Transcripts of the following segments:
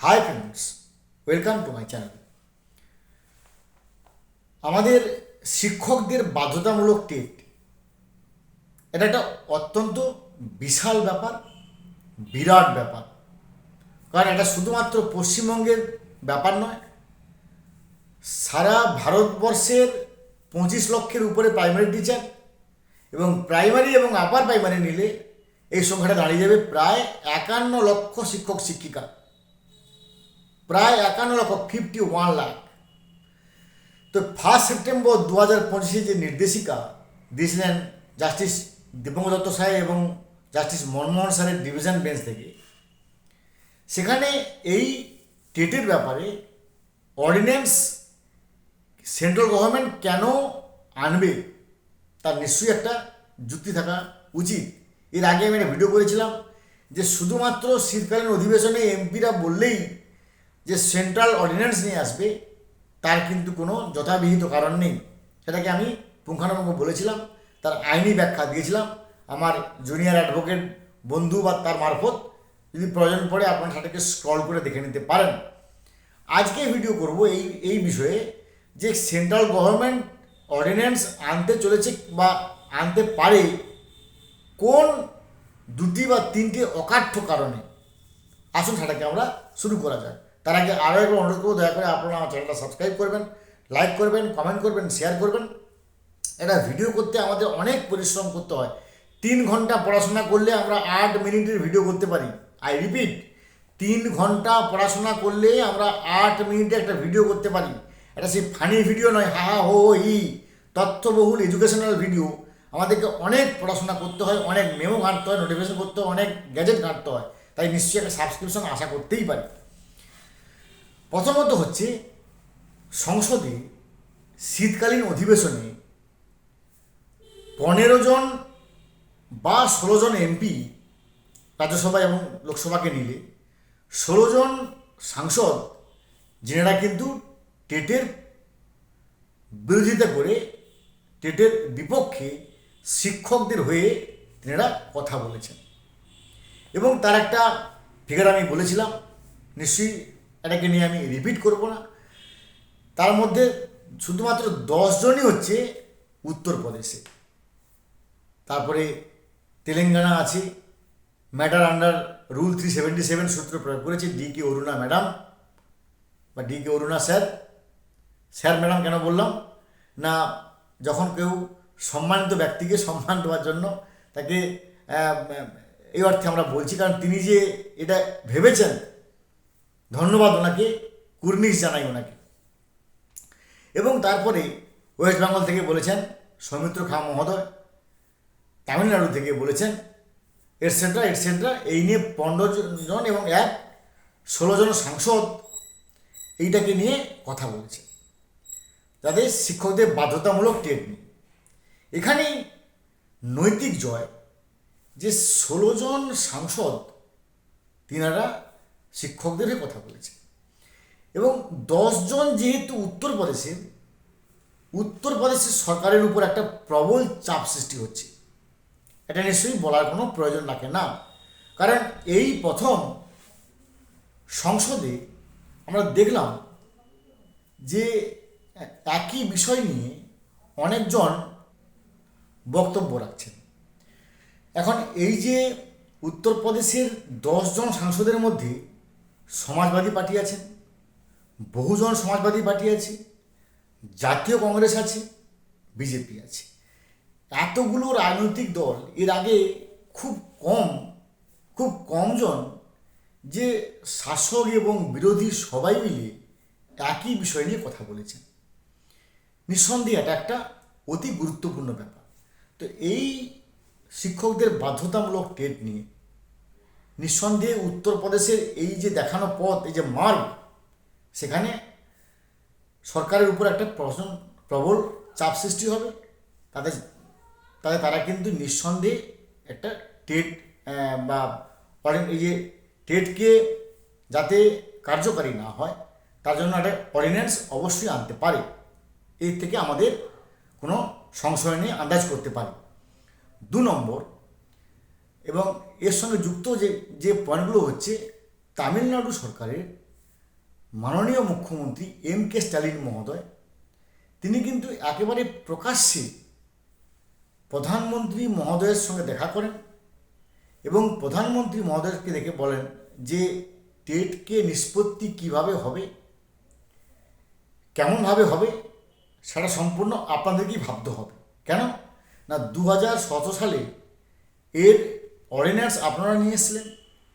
Hi friends welcome to my channel আমাদের শিক্ষকদের বাধ্যতামূলক টেট এটা একটা অত্যন্ত বিশাল ব্যাপার, বিরাট ব্যাপার। কারণ এটা শুধুমাত্র পশ্চিমবঙ্গের ব্যাপার নয়, সারা ভারতবর্ষের পঁচিশ লক্ষের উপরে প্রাইমারি টিচার এবং প্রাইমারি এবং আপার প্রাইমারি নিলে এই সংখ্যাটা দাঁড়িয়ে যাবে প্রায় একান্ন লক্ষ শিক্ষক শিক্ষিকা প্রায় একান্ন লক্ষ ফিফটি ওয়ান লাখ তো ফার্স্ট সেপ্টেম্বর দু হাজার পঁচিশে যে নির্দেশিকা দিয়েছিলেন জাস্টিস দীপঙ্ক দত্ত সাহেব এবং জাস্টিস মনমোহন স্যারের ডিভিশন বেঞ্চ থেকে, সেখানে এই টেটের ব্যাপারে অর্ডিন্যান্স সেন্ট্রাল গভর্নমেন্ট কেন আনবে তার নিশ্চয়ই একটা যুক্তি থাকা উচিত। এর আগে আমি একটা ভিডিও করেছিলাম যে শুধুমাত্র শীতকালীন অধিবেশনে এমপিরা বললেই যে সেন্ট্রাল অর্ডিন্যান্স নিয়ে আসবে, তার কিন্তু কোনো যথাবিহিত কারণ নেই। সেটাকে আমি পুঙ্খানুপুঙ্খ বলেছিলাম, তার আইনি ব্যাখ্যা দিয়েছিলাম। আমার জুনিয়র অ্যাডভোকেট বন্ধু বা তার মারফত যদি প্রয়োজন পড়ে আপনারা সেটাকে স্ক্রল করে দেখে নিতে পারেন। আজকে ভিডিও করব এই এই বিষয়ে যে সেন্ট্রাল গভর্নমেন্ট অর্ডিন্যান্স আনতে চলেছে বা আনতে পারে, কোন দুটি বা তিনটি অকাঠ্য কারণে? আসুন সেটাকে আমরা শুরু করা যাক। তার আগে আরও একবার অনুরোধ করব, দয়া করে আপনারা আমার চ্যানেলটা সাবস্ক্রাইব করবেন লাইক করবেন কমেন্ট করবেন শেয়ার করবেন। এটা ভিডিও করতে আমাদের অনেক পরিশ্রম করতে হয়। তিন ঘণ্টা পড়াশোনা করলে আমরা আট মিনিটের ভিডিও করতে পারি। আই রিপিট তিন ঘণ্টা পড়াশোনা করলে আমরা আট মিনিটে একটা ভিডিও করতে পারি। এটা সেই ফানি ভিডিও নয়, হা হা, হো হো হি তথ্যবহুল এডুকেশনাল ভিডিও আমাদেরকে অনেক পড়াশোনা করতে হয়, অনেক মেমো ঘাঁটতে হয় নোটিফিকেশন করতে হয়, অনেক গ্যাজেট ঘাঁটতে হয়। তাই নিশ্চয়ই একটা সাবস্ক্রিপশন আশা করতেই পারি। প্রথমত হচ্ছে সংসদে শীতকালীন অধিবেশনে পনেরো জন বা ষোলো জন এমপি রাজ্যসভা এবং লোকসভাকে নিলে ষোলো জন সাংসদ, যেনারা কিন্তু টেটের বিরোধিতা করে টেটের বিপক্ষে শিক্ষকদের হয়ে তেনারা কথা বলেছেন। এবং তার একটা ফিগার আমি বলেছিলাম, নিশ্চয়ই এটাকে নিয়ে আমি রিপিট করব না। তার মধ্যে শুধুমাত্র দশজনই হচ্ছে উত্তরপ্রদেশে। তারপরে তেলেঙ্গানা আছে matter under rule three seventy seven সূত্র প্রয়োগ করেছে ডি কে অরুণা ম্যাডাম বা D K Aruna sir sir madam কেন বললাম? না, যখন কেউ সম্মানিত ব্যক্তিকে সম্মান দেওয়ার জন্য তাকে এই অর্থে আমরা বলছি, কারণ তিনি যে এটা ভেবেছেন ধন্যবাদ ওনাকে, কুর্নিশ জানাই ওনাকে। এবং তারপরে ওয়েস্ট বেঙ্গল থেকে বলেছেন, সৌমিত্র খা মহোদয়, তামিলনাড়ু থেকে বলেছেন এটসেট্রা এটসেট্রা এই নিয়ে পনেরো জন এবং এক ষোলো জন সাংসদ এইটাকে নিয়ে কথা বলেছে। যাদের শিক্ষকদের বাধ্যতামূলক টেট নেই এখানে নৈতিক জয়, যে ষোলো জন সাংসদ তিনারা শিক্ষকদের হয়ে কথা বলেছে। এবং দশজন যেহেতু উত্তরপ্রদেশের উত্তরপ্রদেশের সরকারের উপর একটা প্রবল চাপ সৃষ্টি হচ্ছে। এটা নিশ্চয়ই বলার কোনো প্রয়োজন রাখে না। কারণ এই প্রথম সংসদে আমরা দেখলাম যে একই বিষয় নিয়ে অনেকজন বক্তব্য রাখছেন। এখন এই যে উত্তরপ্রদেশের দশজন সাংসদের মধ্যে সমাজবাদী পার্টি আছেন বহুজন সমাজবাদী পার্টি আছে, জাতীয় কংগ্রেস আছে, বিজেপি আছে। এতগুলো রাজনৈতিক দল এর আগে খুব কম, খুব কমজন যে শাসক এবং বিরোধী সবাই মিলে একই বিষয় নিয়ে কথা বলেছেন। নিঃসন্দেহে এটা একটা অতি গুরুত্বপূর্ণ ব্যাপার। তো এই শিক্ষকদের বাধ্যতামূলক টেট নিয়ে নিঃসন্দেহে উত্তরপ্রদেশের এই যে দেখানো পথ, এই যে মার্গ, সেখানে সরকারের উপর একটা প্রশ্ন, প্রবল চাপ সৃষ্টি হবে। তাদের তাহলে তারা কিন্তু নিঃসন্দেহে একটা টেট বা এই যে টেটকে যাতে কার্যকারী না হয়, তার জন্য একটা অর্ডিন্যান্স অবশ্যই আনতে পারে। এর থেকে আমাদের কোনো সংশয় নিয়ে আন্দাজ করতে পারি। দু নম্বর এবং এর সঙ্গে যুক্ত যে যে পয়েন্টগুলো হচ্ছে, তামিলনাড়ু সরকারের মাননীয় মুখ্যমন্ত্রী এম কে স্ট্যালিন মহোদয়, তিনি কিন্তু একেবারে প্রকাশ্যে প্রধানমন্ত্রী মহোদয়ের সঙ্গে দেখা করেন এবং প্রধানমন্ত্রী মহোদয়কে দেখে বলেন যে টেটকে নিষ্পত্তি কীভাবে হবে, কেমনভাবে হবে, সেটা সম্পূর্ণ আপনাদেরকেই ভাবতে হবে। কেন? না দু হাজার সতেরো সালে এর অর্ডিন্যান্স আপনারা নিয়ে এসেছিলেন।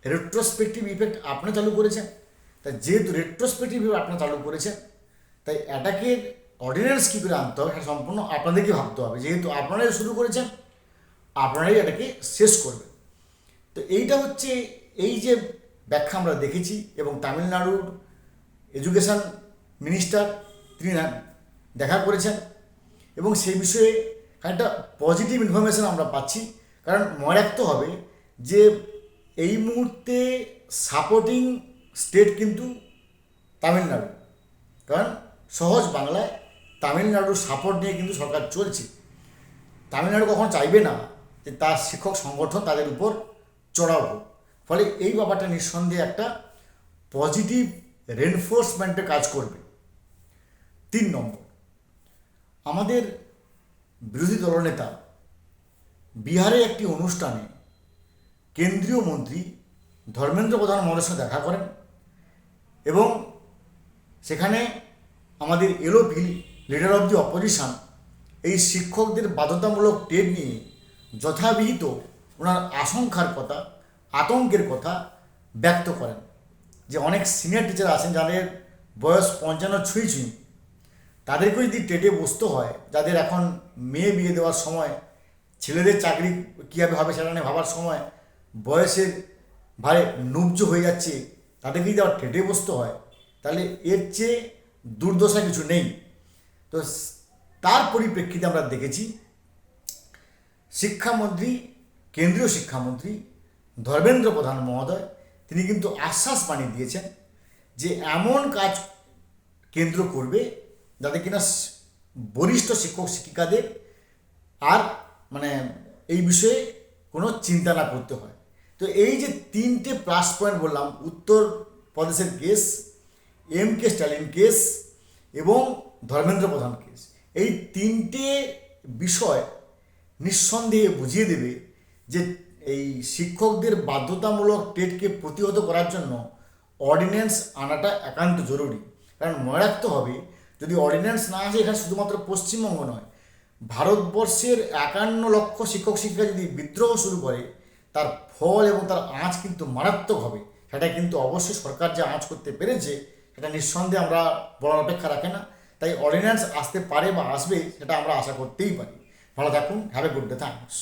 রেট্রোস্পেক্টিভ ইফেক্ট আপনি চালু করেছেন। তাই যেহেতু রেট্রোস্পেক্টিভ ইফেক্ট আপনি চালু করেছেন, তাই অ্যাটাকের অর্ডিন্যান্স কী করে আনতে হবে, সেটা সম্পূর্ণ আপনাদেরকে ভাবতে হবে। যেহেতু আপনারাই শুরু করেছেন, আপনারাই এটাকে শেষ করবেন। তো এইটা হচ্ছে এই যে ব্যাখ্যা আমরা দেখেছি এবং তামিলনাড়ুর এডুকেশন মিনিস্টার তিনি দেখা করেছেন এবং সেই বিষয়ে একটা পজিটিভ ইনফরমেশন আমরা পাচ্ছি। কারণ মনে রাখতে হবে যে এই মুহূর্তে সাপোর্টিং স্টেট কিন্তু তামিলনাড়ু। কারণ সহজ বাংলায় তামিলনাড়ুর সাপোর্ট নিয়ে কিন্তু সরকার চলছে। তামিলনাড়ু কখনো চাইবে না যে তার শিক্ষক সংগঠন তাদের উপর চড়াও হোক। ফলে এই ব্যাপারটা নিঃসন্দেহে একটা পজিটিভ রেনফোর্সমেন্টে কাজ করবে। তিন নম্বর, আমাদের বিরোধী দলনেতা বিহারে একটি অনুষ্ঠানে কেন্দ্রীয় মন্ত্রী ধর্মেন্দ্র প্রধান মহোদয়ের সাথে দেখা করেন এবং সেখানে আমাদের L O P leader of the opposition এই শিক্ষকদের বাধ্যতামূলক টেট নিয়ে যথাবিহিত ওনার আশঙ্কার কথা, আতঙ্কের কথা ব্যক্ত করেন। যে অনেক সিনিয়র টিচার আছেন যাদের বয়স পঞ্চান্ন ছুঁই ছুঁই, তাদেরকেও যদি টেটে বসতে হয়, যাদের এখন মেয়ে বিয়ে দেওয়ার সময় ছেলেদের চাকরি কীভাবে হবে সেটা নিয়ে ভাবার সময় বয়সের ভারে নুব্জ হয়ে যাচ্ছে তাদেরকে যদি আবার টেটে বসতে হয়, তাহলে এর চেয়ে দুর্দশা কিছু নেই। তো তার পরিপ্রেক্ষিতে আমরা দেখেছি, শিক্ষামন্ত্রী, কেন্দ্রীয় শিক্ষামন্ত্রী ধর্মেন্দ্র প্রধান মহোদয়, তিনি কিন্তু আশ্বাস বাণী দিয়েছেন যে এমন কাজ কেন্দ্র করবে যাতে কিনা বরিষ্ঠ শিক্ষক, শিক্ষিকাদের আর মানে এই বিষয়ে কোনো চিন্তা না করতে হয়। তো এই যে তিনটে প্লাস পয়েন্ট বললাম, উত্তর প্রদেশের case M K Stalin case এবং ধর্মেন্দ্র প্রধান কেস এই তিনটে বিষয় নিঃসন্দেহে বুঝিয়ে দেবে যে এই শিক্ষকদের বাধ্যতামূলক টেটকে প্রতিহত করার জন্য অর্ডিন্যান্স আনাটা একান্ত জরুরি। কারণ মনে রাখতে হবে, যদি অর্ডিন্যান্স না আসে, এখানে শুধুমাত্র পশ্চিমবঙ্গ নয় ভারতবর্ষের একান্ন লক্ষ শিক্ষক শিক্ষিকা যদি বিদ্রোহ শুরু করে, তার ফল এবং তার আঁচ কিন্তু মারাত্মক হবে। সেটা কিন্তু অবশ্যই সরকার যে আঁচ করতে পেরেছে, সেটা নিঃসন্দেহে আমরা বলার অপেক্ষা রাখে না। তাই অর্ডিন্যান্স আসতে পারে বা আসবে, সেটা আমরা আশা করতেই পারি। ভালো থাকুন have a good day thanks